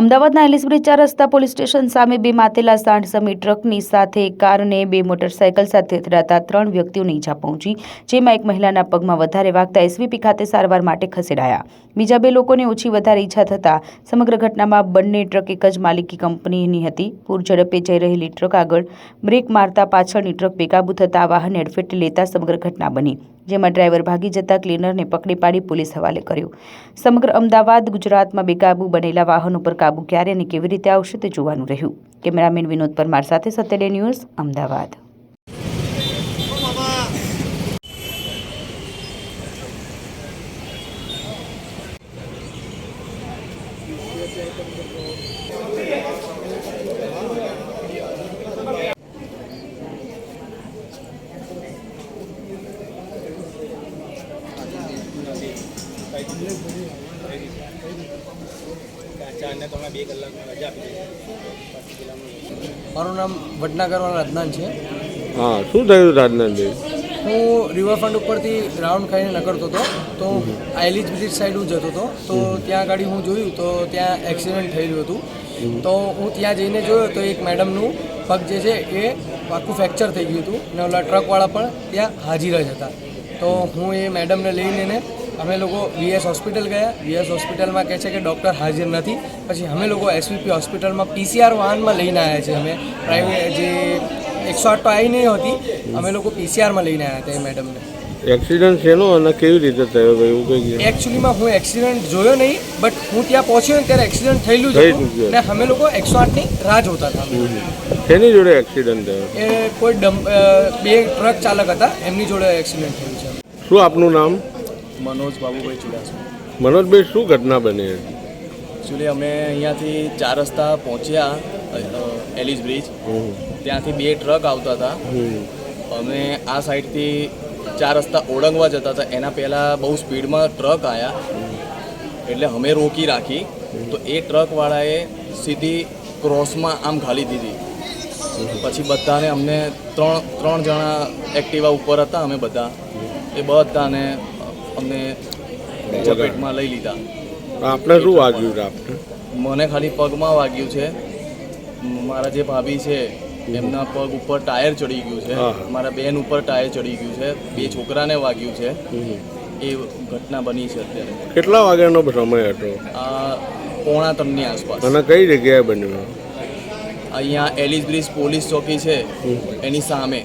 અમદાવાદના ચાર રસ્તા પોલીસ સ્ટેશન સામે બે માતેલા સાંઠ સમી ટ્રકની સાથે કારને બે મોટરસાયકલ સાથે અથડાતા ત્રણ વ્યક્તિઓને ઈજા પહોંચી, જેમાં એક મહિલાના પગમાં વધારે વાગતા એસવીપી ખાતે સારવાર માટે ખસેડાયા. બીજા બે લોકોને ઓછી વધારે ઈજા થતાં સમગ્ર ઘટનામાં બંને ટ્રક એક જ માલિકી કંપનીની હતી. પૂર ઝડપે જઈ રહેલી ટ્રક આગળ બ્રેક મારતા પાછળની ટ્રક બેકાબૂ થતાં વાહન અડફેટે લેતા સમગ્ર ઘટના બની. જેમાં ડ્રાઈવર ભાગી જતા ક્લીનરને પકડી પાડી પોલીસ હવાલે કર્યો. સમગ્ર અમદાવાદ, ગુજરાતમાં બેકાબુ બનેલા વાહનો પર કાબુ ક્યારે અને કેવી રીતે આવશે તે જોવાનું રહ્યું. કેમેરામેન વિનોદ પરમાર સાથે સત્યડે ન્યૂઝ, અમદાવાદ. મારું નામ વડનગરવાળા રાજનાન છે. હા શું થયું રાજનાનભાઈ હું રિવરફ્રન્ટ ઉપરથી રાઉન્ડ ખાઈને નકળતો હતો. તો આઈલીજ બ્રિજ સાઈડ હું જતો હતો. તો ત્યાં આગળ હું જોયું તો ત્યાં એક્સિડન્ટ થયેલું હતું. તો હું ત્યાં જઈને જોયો તો એક મેડમનું પગ જે છે એ આખું ફ્રેક્ચર થઈ ગયું હતું. ને ઓલા ટ્રકવાળા પણ ત્યાં હાજર જ હતા. તો હું એ મેડમને લઈને અમે લોકો વીએસ હોસ્પિટલ ગયા. વીએસ હોસ્પિટલમાં કહે છે કે ડૉક્ટર હાજર નથી. પછી અમે લોકો એસવીપી હોસ્પિટલમાં પીસીઆર વાહનમાં લઈને આવ્યા છે અમે. પ્રાઇવેટ જે એકસો આઠ તો આવી નહીં હતી અમે લોકો પીસીઆરમાં લઈને આવ્યા હતા એ મેડમને એક્સિડન્ટ શેનો અને કેવી રીતે થયો ભાઈ? એવું કહી એકચ્યુઅલીમાં હું એક્સિડન્ટ જોયો નહીં બટ હું ત્યાં પહોંચ્યો ને ત્યારે એક્સિડન્ટ થયેલું જ ને અમે લોકો એકસો આઠની રાહ જોતા હતા. એની જોડે એક્સિડન્ટ થયો? એ કોઈ ડમ બે ટ્રક ચાલક હતા એમની જોડે એક્સિડન્ટ થયું છે. શું આપનું નામ? મનોજ બાબુભાઈ ચુડાસમા. મનોજભાઈ શું ઘટના બની હતી? એકચ્યુઅલી અમે અહીંયાથી ચાર રસ્તા પહોંચ્યા એલિસ બ્રિજ. ત્યાંથી બે ટ્રક આવતા હતા. અમે આ સાઈડથી ચાર રસ્તા ઓળંગવા જતા હતા. એના પહેલાં બહુ સ્પીડમાં ટ્રક આવ્યા એટલે અમે રોકી રાખી. તો એ ટ્રકવાળાએ સીધી ક્રોસમાં આમ ઘાલી દીધી. પછી બધાને અમને ત્રણ ત્રણ જણા એક્ટિવા ઉપર હતા અમે બધા. એ બધાને અમને ઝપેટમાં લઈ લીધા. આપણે શું વાગ્યું આપણે મને ખાલી પગમાં વાગ્યું છે. મારા જે ભાભી છે એમના પગ ઉપર ટાયર ચડી ગયું છે. મારા બેન ઉપર ટાયર ચડી ગયું છે. બે છોકરાને વાગ્યું છે. એ ઘટના બની છે અત્યારે. કેટલા વાગ્યાનો સમય હતો? આ પોણા ત્રણની આસપાસ. અને કઈ જગ્યાએ બન્યું? અહીંયા એલિસ બ્રિજ પોલીસ ચોકી છે. એની સામે.